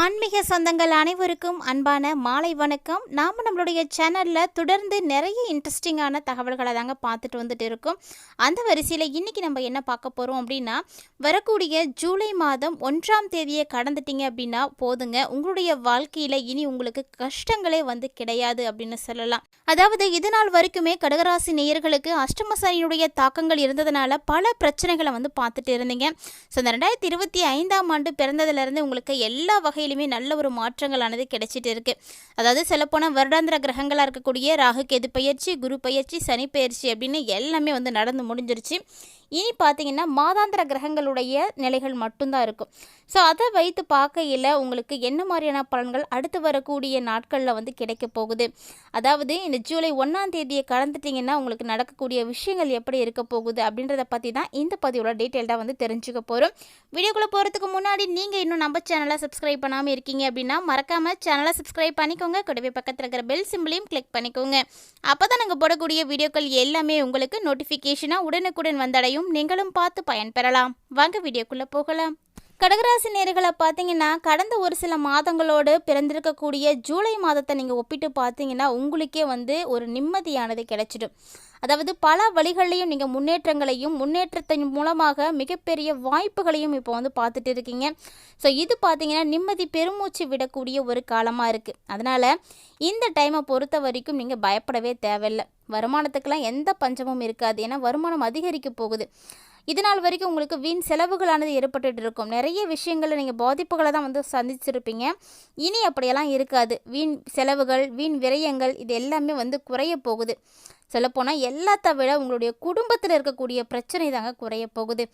ஆன்மீக சொந்தங்கள் அனைவருக்கும் அன்பான மாலை வணக்கம். நாம் நம்மளுடைய சேனலில் தொடர்ந்து நிறைய இன்ட்ரெஸ்டிங்கான தகவல்களை தாங்க பார்த்துட்டு வந்துட்டு இருக்கோம். அந்த வரிசையில் இன்றைக்கி நம்ம என்ன பார்க்க போகிறோம் அப்படின்னா வரக்கூடிய ஜூலை மாதம் ஒன்றாம் தேதியை கடந்துட்டீங்க அப்படின்னா போதுங்க. உங்களுடைய வாழ்க்கையில் இனி உங்களுக்கு கஷ்டங்களே வந்து கிடையாது அப்படின்னு சொல்லலாம். அதாவது இது நாள் வரைக்குமே கடகராசி நேயர்களுக்கு அஷ்டமசனியுடைய தாக்கங்கள் இருந்ததுனால பல பிரச்சனைகளை வந்து பார்த்துட்டு இருந்தீங்க. ஸோ இந்த ரெண்டாயிரத்தி இருபத்தி ஐந்தாம் ஆண்டு பிறந்ததுலேருந்து உங்களுக்கு எல்லா வகையிலுமே நல்ல ஒரு மாற்றங்களானது கிடைச்சிட்டு இருக்கு. அதாவது சொல்லப்போனால் வருடாந்திர கிரகங்களாக இருக்கக்கூடிய ராகு கேது பயிற்சி குரு பயிற்சி சனி பயிற்சி அப்படின்னு எல்லாமே வந்து நடந்து முடிஞ்சிருச்சு. இனி பார்த்தீங்கன்னா மாதாந்திர கிரகங்களுடைய நிலைகள் மட்டும்தான் இருக்கும். ஸோ அதை வைத்து பார்க்கையில் உங்களுக்கு என்ன மாதிரியான பலன்கள் அடுத்து வரக்கூடிய நாட்களில் வந்து கிடைக்க போகுது? அதாவது இந்த ஜூலை ஒன்றாம் தேதியை கடந்துட்டிங்கன்னா உங்களுக்கு நடக்கக்கூடிய விஷயங்கள் எப்படி இருக்க போகுது? அப்படின்றத பற்றி தான் இந்த பதிவோட டீட்டெயில்டாக வந்து தெரிஞ்சுக்க போகிறோம் வீடியோக்குள்ளே போகிறதுக்கு முன்னாடி நீங்கள் இன்னும் நம்ம சேனலை சப்ஸ்கிரைப் பண்ணாமல் இருக்கீங்க அப்படின்னா மறக்காமல் சேனலை சப்ஸ்கிரைப் பண்ணிக்கோங்க. கூடவே பக்கத்தில் இருக்கிற பெல் சிம்பிளையும் கிளிக் பண்ணிக்கோங்க. அப்போ தான் நாங்கள் போடக்கூடிய வீடியோக்கள் எல்லாமே உங்களுக்கு நோட்டிஃபிகேஷனாக உடனுக்குடன் வந்தடையும். நீங்களும் பார்த்து பயன்பெறலாம். வாங்க வீடியோக்குள்ளே போகலாம். கடகராசி நேர்களை பார்த்தீங்கன்னா கடந்த ஒரு சில மாதங்களோடு பிறந்திருக்கக்கூடிய ஜூலை மாதத்தை நீங்கள் ஒப்பிட்டு பார்த்தீங்கன்னா உங்களுக்கே வந்து ஒரு நிம்மதியானது கிடைச்சிடும். அதாவது பல வழிகளையும் நீங்கள் முன்னேற்றங்களையும் முன்னேற்றத்தின் மூலமாக மிகப்பெரிய வாய்ப்புகளையும் இப்போ வந்து பார்த்துட்டு இருக்கீங்க. ஸோ இது பார்த்தீங்கன்னா நிம்மதி பெருமூச்சு விடக்கூடிய ஒரு காலமாக இருக்குது அதனால் இந்த டைமை பொறுத்த வரைக்கும் நீங்கள் பயப்படவே தேவையில்லை. வருமானத்துக்கெல்லாம் எந்த பஞ்சமும் இருக்காது. ஏன்னா வருமானம் அதிகரிக்க போகுது. இதனால் வரைக்கும் உங்களுக்கு வீண் செலவுகளானது ஏற்பட்டுட்டு இருக்கும் நிறைய விஷயங்களில் நீங்கள் பாதிப்புகளை தான் வந்து சந்திச்சிருப்பீங்க. இனி அப்படியெல்லாம் இருக்காது. வீண் செலவுகள் வீண் விரயங்கள் இது எல்லாமே வந்து குறைய போகுது. சொல்லப்போனால் எல்லாத்த விட உங்களுடைய குடும்பத்தில் இருக்கக்கூடிய பிரச்சனை தாங்க குறைய போகுது.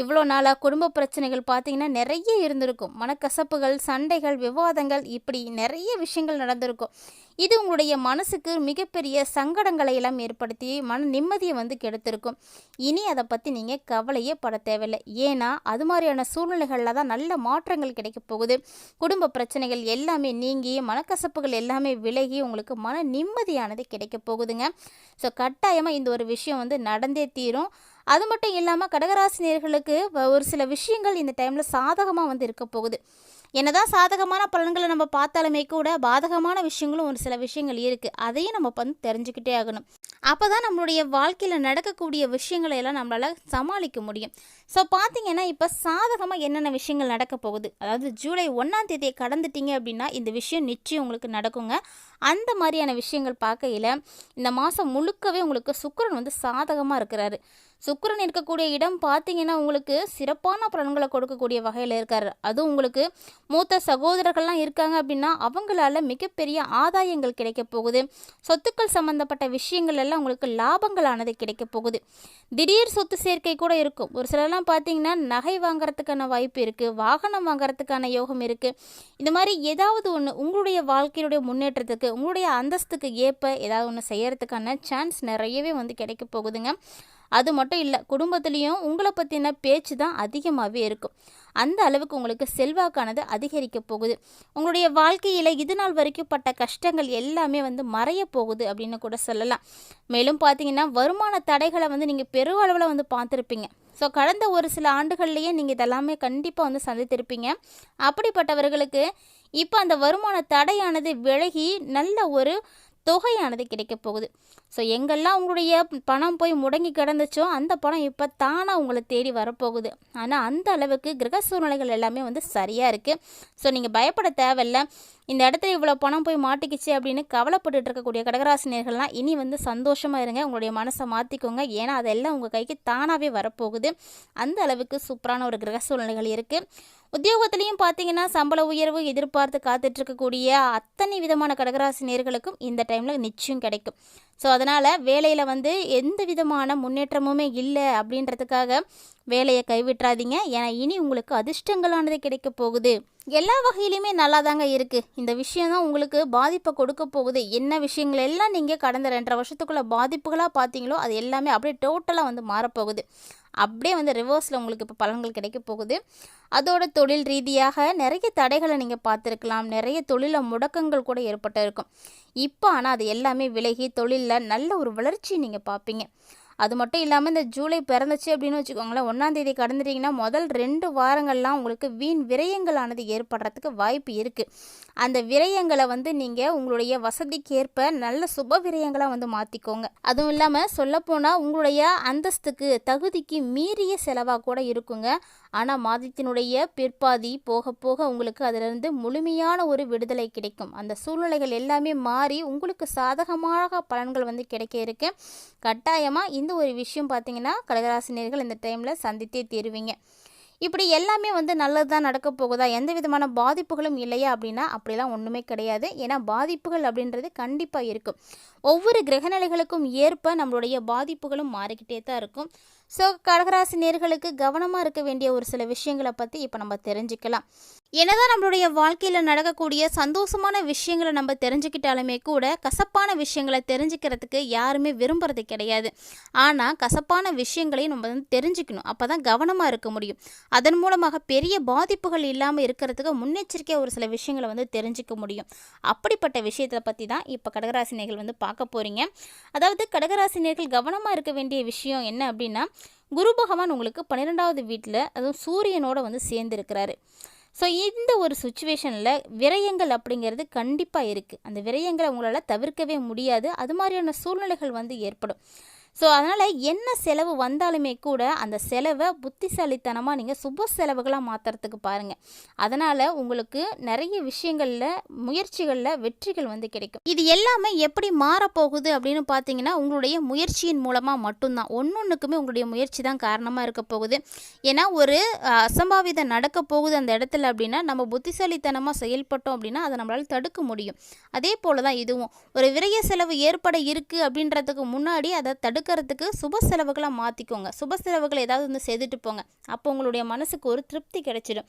இவ்வளோ நாளாக குடும்ப பிரச்சனைகள் பார்த்தீங்கன்னா நிறைய இருந்திருக்கும். மனக்கசப்புகள் சண்டைகள் விவாதங்கள் இப்படி நிறைய விஷயங்கள் நடந்திருக்கும். இது உங்களுடைய மனசுக்கு மிகப்பெரிய சங்கடங்களை எல்லாம் ஏற்படுத்தி மன நிம்மதியை வந்து கெடுத்திருக்கும். இனி அதை பற்றி நீங்கள் கவலையே பட தேவையில்லை. ஏன்னா அது மாதிரியான சூழ்நிலைகளில் தான் நல்ல மாற்றங்கள் கிடைக்க போகுது. குடும்ப பிரச்சனைகள் எல்லாமே நீங்கி மனக்கசப்புகள் எல்லாமே விலகி உங்களுக்கு மன நிம்மதியானது கிடைக்க போகுதுங்க. ஸோ கட்டாயமாக இந்த ஒரு விஷயம் வந்து நடந்தே தீரும். அது மட்டும் இல்லாமல் கடகராசினியர்களுக்கு ஒரு சில விஷயங்கள் இந்த டைமில் சாதகமாக வந்து இருக்க போகுது. என்னதான் சாதகமான பலன்களை நம்ம பார்த்தாலுமே கூட பாதகமான விஷயங்களும் ஒரு சில விஷயங்கள் இருக்குது அதையும் நம்ம வந்து தெரிஞ்சுக்கிட்டே ஆகணும். அப்போ தான் நம்மளுடைய வாழ்க்கையில் நடக்கக்கூடிய விஷயங்களை எல்லாம் நம்மளால் சமாளிக்க முடியும். ஸோ பார்த்தீங்கன்னா இப்போ சாதகமாக என்னென்ன விஷயங்கள் நடக்க போகுது? அதாவது ஜூலை ஒன்றாம் தேதியை கடந்துட்டீங்க அப்படின்னா இந்த விஷயம் நிச்சயம் உங்களுக்கு நடக்குங்க. அந்த மாதிரியான விஷயங்கள் பார்க்கையில் இந்த மாதம் முழுக்கவே உங்களுக்கு சுக்கரன் வந்து சாதகமாக இருக்கிறாரு. சுக்கிரன் இருக்கக்கூடிய இடம் பார்த்தீங்கன்னா உங்களுக்கு சிறப்பான பலன்களை கொடுக்கக்கூடிய வகையில் இருக்காரு. அதுவும் உங்களுக்கு மூத்த சகோதரர்கள்லாம் இருக்காங்க அப்படின்னா அவங்களால மிகப்பெரிய ஆதாயங்கள் கிடைக்க போகுது. சொத்துக்கள் சம்மந்தப்பட்ட விஷயங்கள் எல்லாம் உங்களுக்கு லாபங்களானது கிடைக்க போகுது. திடீர் சொத்து சேர்க்கை கூட இருக்கும். ஒரு சிலர்லாம் பார்த்தீங்கன்னா நகை வாங்குறதுக்கான வாய்ப்பு இருக்குது வாகனம் வாங்குறதுக்கான யோகம் இருக்குது இந்த மாதிரி ஏதாவது ஒன்று உங்களுடைய வாழ்க்கையினுடைய முன்னேற்றத்துக்கு உங்களுடைய அந்தஸ்துக்கு ஏற்ப ஏதாவது ஒன்று செய்யறதுக்கான சான்ஸ் நிறையவே வந்து கிடைக்க போகுதுங்க. அது மட்டும் இல்லை குடும்பத்துலேயும் உங்களை பற்றின பேச்சு தான் அதிகமாகவே இருக்கும். அந்த அளவுக்கு உங்களுக்கு செல்வாக்கானது அதிகரிக்க போகுது. உங்களுடைய வாழ்க்கையில் இது நாள் வரைக்கும் பட்ட கஷ்டங்கள் எல்லாமே வந்து மறைய போகுது அப்படின்னு கூட சொல்லலாம். மேலும் பார்த்தீங்கன்னா வருமான தடைகளை வந்து நீங்கள் பெருவளவில் வந்து பார்த்துருப்பீங்க. ஸோ கடந்த ஒரு சில ஆண்டுகள்லேயே நீங்கள் இதெல்லாமே கண்டிப்பாக வந்து சந்தித்திருப்பீங்க. அப்படிப்பட்டவர்களுக்கு இப்போ அந்த வருமான தடையானது விலகி நல்ல ஒரு தொகையானது கிடைக்க போகுது. ஸோ எங்கெல்லாம் உங்களுடைய பணம் போய் முடங்கி கிடந்துச்சோ அந்த பணம் இப்போ தானாக உங்களை தேடி வரப்போகுது. ஆனால் அந்த அளவுக்கு கிரக சூழ்நிலைகள் எல்லாமே வந்து சரியாக இருக்குது ஸோ நீங்கள் பயப்பட தேவையில்ல. இந்த இடத்துல இவ்வளோ பணம் போய் மாட்டிக்கிச்சு அப்படின்னு கவலைப்பட்டுட்டு இருக்கக்கூடிய கடகராசினியர்கள்லாம் இனி வந்து சந்தோஷமாக இருங்க. உங்களுடைய மனசை மாற்றிக்கோங்க ஏன்னா அதெல்லாம் உங்கள் கைக்கு தானாகவே வரப்போகுது. அந்த அளவுக்கு சூப்பரான ஒரு கிரக சூழ்நிலைகள் இருக்குது உத்தியோகத்திலையும் பார்த்தீங்கன்னா சம்பள உயர்வு எதிர்பார்த்து காத்துட்ருக்கக்கூடிய அத்தனை விதமான கடகராசி நேர்களுக்கும் இந்த டைமில் நிச்சயம் கிடைக்கும். ஸோ அதை அதனால் வேலையில் வந்து எந்த விதமான முன்னேற்றமுமே இல்லை அப்படின்றதுக்காக வேலையை கைவிட்றாதீங்க ஏன்னா இனி உங்களுக்கு அதிர்ஷ்டங்களானது கிடைக்க போகுது. எல்லா வகையிலுமே நல்லா தாங்க இருக்குது இந்த விஷயம் தான் உங்களுக்கு பாதிப்பை கொடுக்க போகுது. என்ன விஷயங்கள் எல்லாம் நீங்கள் கடந்த ரெண்டரை வருஷத்துக்குள்ளே பாதிப்புகளாக பார்த்தீங்களோ அது எல்லாமே அப்படியே டோட்டலாக வந்து மாறப்போகுது. அப்படியே வந்து ரிவர்ஸில் உங்களுக்கு இப்போ பலன்கள் கிடைக்க போகுது. அதோட தொழில் ரீதியாக நிறைய தடைகளை நீங்கள் பார்த்துருக்கலாம். நிறைய தொழில முடக்கங்கள் கூட ஏற்பட்டு இருக்கும் இப்போ ஆனால் அது எல்லாமே விலகி தொழிலில் நல்ல ஒரு வளர்ச்சி நீங்கள் பார்ப்பீங்க. அது மட்டும் இல்லாமல் இந்த ஜூலை பிறந்துச்சு அப்படின்னு வச்சுக்கோங்களேன் ஒன்றாந்தேதி கடந்துட்டீங்கன்னா முதல் ரெண்டு வாரங்கள்லாம் உங்களுக்கு வீண் விரயங்களானது ஏற்படுறதுக்கு வாய்ப்பு இருக்குது அந்த விரயங்களை வந்து நீங்கள் உங்களுடைய வசதிக்கு ஏற்ப நல்ல சுப விரயங்களாக வந்து மாற்றிக்கோங்க அதுவும் இல்லாமல் சொல்லப்போனால் உங்களுடைய அந்தஸ்துக்கு தகுதிக்கு மீறிய செலவாக கூட இருக்குங்க. ஆனால் மாதத்தினுடைய பிற்பாதி போக போக உங்களுக்கு அதிலிருந்து முழுமையான ஒரு விடுதலை கிடைக்கும். அந்த சூழ்நிலைகள் எல்லாமே மாறி உங்களுக்கு சாதகமாக பலன்கள் வந்து கிடைக்க இருக்கு. கட்டாயமாக இந்த ஒரு விஷயம் பார்த்தீங்கன்னா கடகராசினியர்கள் இந்த டைமில் சந்தித்தே தீருவீங்க. இப்படி எல்லாமே வந்து நல்லது தான் நடக்க போகுதா? எந்த விதமான பாதிப்புகளும் இல்லையா அப்படின்னா அப்படிலாம் ஒன்றுமே கிடையாது. ஏன்னா பாதிப்புகள் அப்படின்றது கண்டிப்பாக இருக்கும். ஒவ்வொரு கிரகநிலைகளுக்கும் ஏற்ப நம்மளுடைய பாதிப்புகளும் மாறிக்கிட்டே தான் இருக்கும். ஸோ கடகராசி நேர்களுக்கு கவனமாக இருக்க வேண்டிய ஒரு சில விஷயங்களை பற்றி இப்போ நம்ம தெரிஞ்சுக்கலாம். என்னதான் நம்மளுடைய வாழ்க்கையில் நடக்கக்கூடிய சந்தோஷமான விஷயங்களை நம்ம தெரிஞ்சுக்கிட்டாலுமே கூட கசப்பான விஷயங்களை தெரிஞ்சுக்கிறதுக்கு யாருமே விரும்புறது கிடையாது. ஆனால் கசப்பான விஷயங்களையும் நம்ம வந்து தெரிஞ்சுக்கணும். அப்போ தான் கவனமாக இருக்க முடியும். அதன் மூலமாக பெரிய பாதிப்புகள் இல்லாமல் இருக்கிறதுக்கு முன்னெச்சரிக்கையாக ஒரு சில விஷயங்களை வந்து தெரிஞ்சுக்க முடியும். அப்படிப்பட்ட விஷயத்தை பற்றி தான் இப்போ கடகராசினைகள் வந்து பார்க்க போகிறீங்க அதாவது கடகராசினியர்கள் கவனமாக இருக்க வேண்டிய விஷயம் என்ன அப்படின்னா குரு பகவான் உங்களுக்கு பன்னிரெண்டாவது வீட்டில் அதுவும் சூரியனோட வந்து சேர்ந்துருக்கிறாரு. ஸோ இந்த ஒரு சுச்சுவேஷனில் விரயங்கள் அப்படிங்கிறது கண்டிப்பாக இருக்குது அந்த விரயங்களை உங்களால் தவிர்க்கவே முடியாது. அது மாதிரியான சூழ்நிலைகள் வந்து ஏற்படும். ஸோ அதனால் என்ன செலவு வந்தாலுமே கூட அந்த செலவை புத்திசாலித்தனமாக நீங்கள் சுப செலவுகளாக மாற்றுறதுக்கு பாருங்கள் அதனால் உங்களுக்கு நிறைய விஷயங்களில் முயற்சிகளில் வெற்றிகள் வந்து கிடைக்கும். இது எல்லாமே எப்படி மாறப்போகுது அப்படின்னு பார்த்தீங்கன்னா உங்களுடைய முயற்சியின் மூலமாக மட்டும்தான். ஒன்று ஒன்றுக்குமே உங்களுடைய முயற்சி தான் காரணமாக இருக்க போகுது. ஏன்னா ஒரு அசம்பாவிதம் நடக்க போகுது அந்த இடத்துல அப்படின்னா நம்ம புத்திசாலித்தனமாக செயல்பட்டோம் அப்படின்னா அதை நம்மளால் தடுக்க முடியும். அதே போல் தான் இதுவும். ஒரு விரய செலவு ஏற்பட இருக்குது அப்படின்றதுக்கு முன்னாடி அதை தடுக்கிறதுக்கு சுப செலவுகளாக மாற்றிக்கோங்க சுப செலவுகளை ஏதாவது வந்து செய்துட்டு போங்க. அப்போ உங்களுடைய மனசுக்கு ஒரு திருப்தி கிடைச்சிடும்.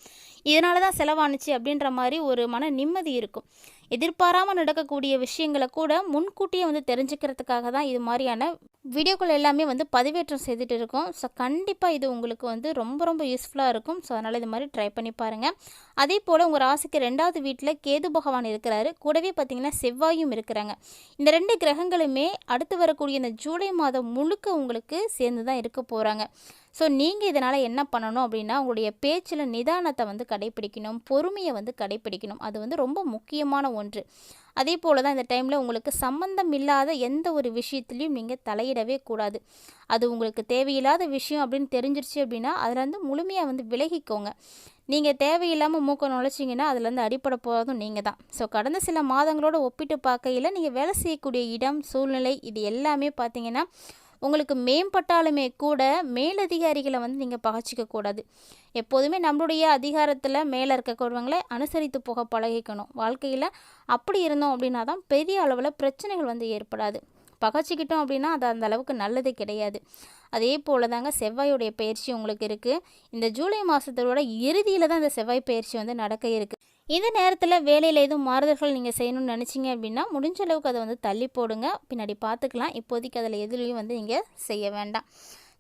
இதனால தான் செலவானுச்சு அப்படின்ற மாதிரி ஒரு மன நிம்மதி இருக்கும். எதிர்பாராமல் நடக்கக்கூடிய விஷயங்களை கூட முன்கூட்டியே வந்து தெரிஞ்சுக்கிறதுக்காக தான் இது மாதிரியான வீடியோக்கள் எல்லாமே வந்து பதிவேற்றம் செய்துட்டு இருக்கோம். ஸோ கண்டிப்பாக இது உங்களுக்கு வந்து ரொம்ப ரொம்ப யூஸ்ஃபுல்லாக இருக்கும். ஸோ அதனால் இது மாதிரி ட்ரை பண்ணி பாருங்கள் அதே போல் உங்கள் ராசிக்கு ரெண்டாவது வீட்டில் கேது பகவான் இருக்கிறாரு. கூடவே பார்த்தீங்கன்னா செவ்வாயும் இருக்கிறாங்க. இந்த ரெண்டு கிரகங்களுமே அடுத்து வரக்கூடிய இந்த ஜூலை மாதம் முழுக்க உங்களுக்கு சேர்ந்து தான் இருக்க போகிறாங்க ஸோ நீங்கள் இதனால் என்ன பண்ணணும் அப்படின்னா உங்களுடைய பேச்சில் நிதானத்தை வந்து கடைப்பிடிக்கணும் பொறுமையை வந்து கடைப்பிடிக்கணும். அது வந்து ரொம்ப முக்கியமான ஒன்று. அதே போல் தான் இந்த டைமில் உங்களுக்கு சம்பந்தம் இல்லாத எந்த ஒரு விஷயத்துலையும் நீங்கள் தலையிடவே கூடாது. அது உங்களுக்கு தேவையில்லாத விஷயம் அப்படின்னு தெரிஞ்சிருச்சு அப்படின்னா அதிலேருந்து முழுமையாக வந்து விலகிக்கோங்க. நீங்கள் தேவையில்லாமல் மூக்க நுழைச்சிங்கன்னா அதுலேருந்து அடிப்படை போகிறதும் நீங்கள் தான். ஸோ கடந்த சில மாதங்களோட ஒப்பிட்டு பார்க்கையில் நீங்கள் வேலை செய்யக்கூடிய இடம் சூழ்நிலை இது எல்லாமே பார்த்தீங்கன்னா உங்களுக்கு மேம்பட்டாலுமே கூட மேலதிகாரிகளை வந்து நீங்கள் பகச்சிக்கக்கூடாது எப்போதுமே நம்மளுடைய அதிகாரத்தில் மேலே இருக்கக்கூடியவங்களை அனுசரித்து போக பழகிக்கணும். வாழ்க்கையில் அப்படி இருந்தோம் அப்படின்னா தான் பெரிய அளவில் பிரச்சனைகள் வந்து ஏற்படாது. பகைச்சிக்கிட்டோம் அப்படின்னா அது அந்த அளவுக்கு நல்லது கிடையாது. அதே போல் தாங்க செவ்வாயுடைய பயிற்சி உங்களுக்கு இருக்குது இந்த ஜூலை மாதத்தோட இறுதியில் தான் இந்த செவ்வாய் பயிற்சி வந்து நடக்க இருக்குது இந்த நேரத்தில் வேலையில் எதுவும் மாறுதல்கள் நீங்கள் செய்யணும்னு நினச்சிங்க அப்படின்னா முடிஞ்ச அளவுக்கு அதை வந்து தள்ளி போடுங்க. பின்னாடி பார்த்துக்கலாம். இப்போதைக்கு அதில் எதுலேயும் வந்து நீங்கள் செய்ய வேண்டாம்.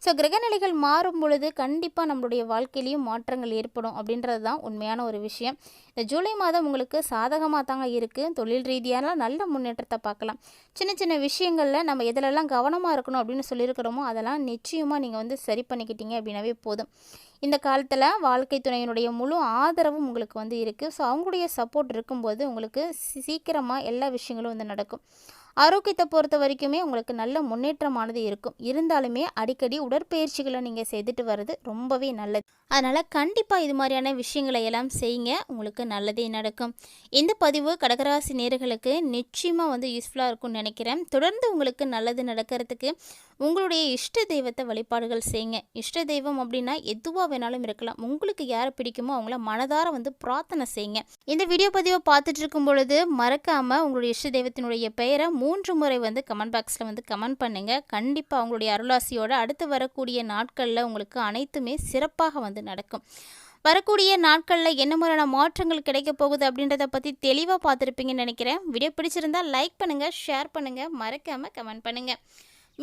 ஸோ கிரகநிலைகள் மாறும் பொழுது கண்டிப்பாக நம்மளுடைய வாழ்க்கையிலையும் மாற்றங்கள் ஏற்படும் அப்படின்றது தான் உண்மையான ஒரு விஷயம். இந்த ஜூலை மாதம் உங்களுக்கு சாதகமாக தாங்க இருக்குது தொழில் ரீதியான நல்ல முன்னேற்றத்தை பார்க்கலாம். சின்ன சின்ன விஷயங்களில் நம்ம எதிலெல்லாம் கவனமாக இருக்கணும் அப்படின்னு சொல்லியிருக்கிறோமோ அதெல்லாம் நிச்சயமாக நீங்கள் வந்து சரி பண்ணிக்கிட்டீங்க அப்படின்னாவே போதும். இந்த காலத்தில் வாழ்க்கை துணையினுடைய முழு ஆதரவும் உங்களுக்கு வந்து இருக்குது ஸோ அவங்களுடைய சப்போர்ட் இருக்கும்போது உங்களுக்கு சீக்கிரமாக எல்லா விஷயங்களும் வந்து நடக்கும். ஆரோக்கியத்தை பொறுத்த வரைக்குமே உங்களுக்கு நல்ல முன்னேற்றமானது இருக்கும். இருந்தாலுமே அடிக்கடி உடற்பயிற்சிகளை நீங்கள் செய்துட்டு வர்றது ரொம்பவே நல்லது. அதனால் கண்டிப்பாக இது மாதிரியான விஷயங்களை எல்லாம் செய்யுங்க. உங்களுக்கு நல்லதே நடக்கும். இந்த பதிவு கடகராசி நேர்களுக்கு நிச்சயமாக வந்து யூஸ்ஃபுல்லாக இருக்கும்னு நினைக்கிறேன். தொடர்ந்து உங்களுக்கு நல்லது நடக்கிறதுக்கு உங்களுடைய இஷ்ட தெய்வத்தை வழிபாடுகள் செய்யுங்க. இஷ்ட தெய்வம் அப்படின்னா எதுவாக வேணாலும் இருக்கலாம். உங்களுக்கு யாரை பிடிக்குமோ அவங்கள மனதார வந்து பிரார்த்தனை செய்யுங்க. இந்த வீடியோ பதிவை பார்த்துட்டு இருக்கும் பொழுது மறக்காமல் உங்களுடைய இஷ்ட தெய்வத்தினுடைய பெயரை மூன்று முறை வந்து கமெண்ட் பாக்ஸில் வந்து கமெண்ட் பண்ணுங்கள் கண்டிப்பாக அவங்களுடைய அருளாசியோட அடுத்து வரக்கூடிய நாட்களில் உங்களுக்கு அனைத்துமே சிறப்பாக வந்து நடக்கும். வரக்கூடிய நாட்களில் என்ன மாதிரியான மாற்றங்கள் கிடைக்க போகுது அப்படின்றத பற்றி தெளிவாக பார்த்துருப்பீங்கன்னு நினைக்கிறேன். வீடியோ பிடிச்சிருந்தால் லைக் பண்ணுங்கள் ஷேர் பண்ணுங்கள் மறக்காமல் கமெண்ட் பண்ணுங்கள்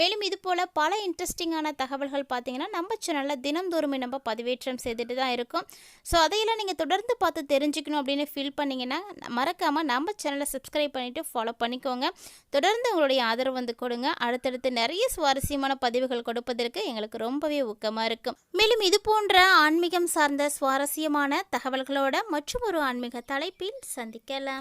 மேலும் இது போல் பல இன்ட்ரெஸ்டிங்கான தகவல்கள் பார்த்தீங்கன்னா நம்ம சேனலில் தினந்தோறுமே நம்ம பதிவேற்றம் செய்துட்டு தான் இருக்கோம். ஸோ அதையெல்லாம் நீங்கள் தொடர்ந்து பார்த்து தெரிஞ்சுக்கணும் அப்படின்னு ஃபீல் பண்ணீங்கன்னா மறக்காமல் நம்ம சேனலை சப்ஸ்கிரைப் பண்ணிவிட்டு ஃபாலோ பண்ணிக்கோங்க. தொடர்ந்து உங்களுடைய ஆதரவு வந்து கொடுங்க. அடுத்தடுத்து நிறைய சுவாரஸ்யமான பதிவுகள் கொடுப்பதற்கு எங்களுக்கு ரொம்பவே ஊக்கமாக இருக்கும். மேலும் இது போன்ற ஆன்மீகம் சார்ந்த சுவாரஸ்யமான தகவல்களோட மற்றும் ஒரு ஆன்மீக தலைப்பில் சந்திக்கலாம்.